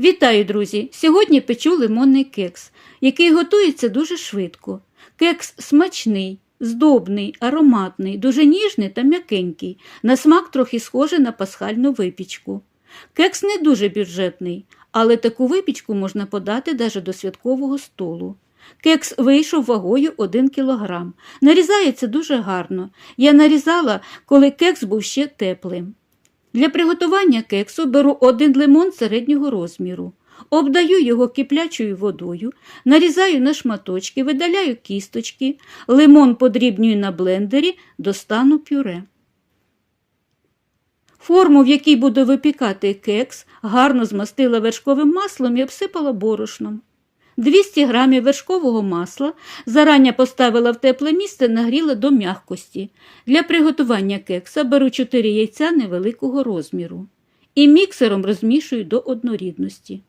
Вітаю, друзі! Сьогодні печу лимонний кекс, який готується дуже швидко. Кекс смачний, здобний, ароматний, дуже ніжний та м'якенький, на смак трохи схожий на пасхальну випічку. Кекс не дуже бюджетний, але таку випічку можна подати навіть до святкового столу. Кекс вийшов вагою 1 кг. Нарізається дуже гарно. Я нарізала, коли кекс був ще теплим. Для приготування кексу беру один лимон середнього розміру, обдаю його киплячою водою, нарізаю на шматочки, видаляю кісточки, лимон подрібнюю на блендері, достану пюре. Форму, в якій буду випікати кекс, гарно змастила вершковим маслом і обсипала борошном. 200 г вершкового масла зарані поставила в тепле місце, нагріла до м'якості. Для приготування кекса беру 4 яйця невеликого розміру і міксером розмішую до однорідності.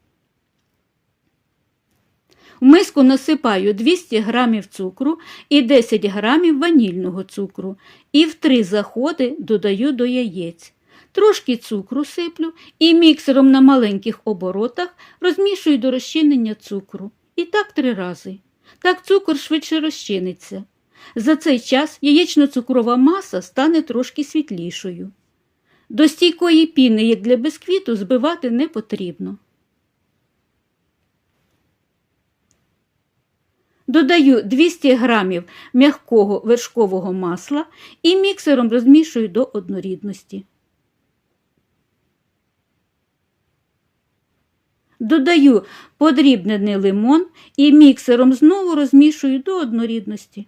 В миску насипаю 200 г цукру і 10 г ванільного цукру і в три заходи додаю до яєць. Трошки цукру сиплю і міксером на маленьких оборотах розмішую до розчинення цукру. І так три рази. Так цукор швидше розчиниться. За цей час яєчно-цукрова маса стане трошки світлішою. До стійкої піни, як для бисквіту, збивати не потрібно. Додаю 200 г м'якого вершкового масла і міксером розмішую до однорідності. Додаю подрібнений лимон і міксером знову розмішую до однорідності.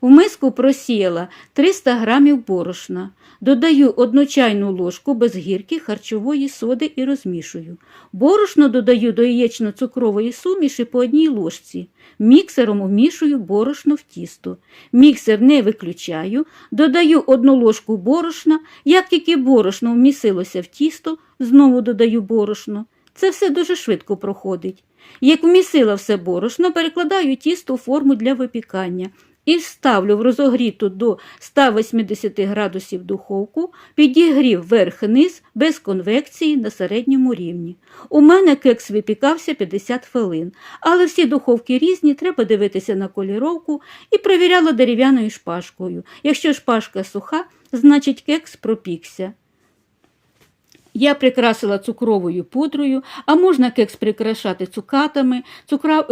В миску просіяла 300 г борошна. Додаю одну чайну ложку без гірки харчової соди і розмішую. Борошно додаю до яєчно-цукрової суміші по одній ложці. Міксером вмішую борошно в тісто. Міксер не виключаю, додаю одну ложку борошна. Як тільки борошно вмісилося в тісто, знову додаю борошно. Це все дуже швидко проходить. Як вмісила все борошно, перекладаю тісто у форму для випікання і ставлю в розогріту до 180 градусів духовку, підігрів верх-низ без конвекції на середньому рівні. У мене кекс випікався 50 хвилин, але всі духовки різні, треба дивитися на коліровку і перевіряла дерев'яною шпажкою. Якщо шпажка суха, значить кекс пропікся. Я прикрасила цукровою пудрою, а можна кекс прикрашати цукатами,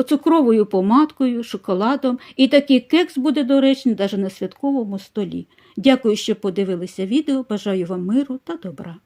цукровою помадкою, шоколадом. І такий кекс буде доречний навіть на святковому столі. Дякую, що подивилися відео. Бажаю вам миру та добра.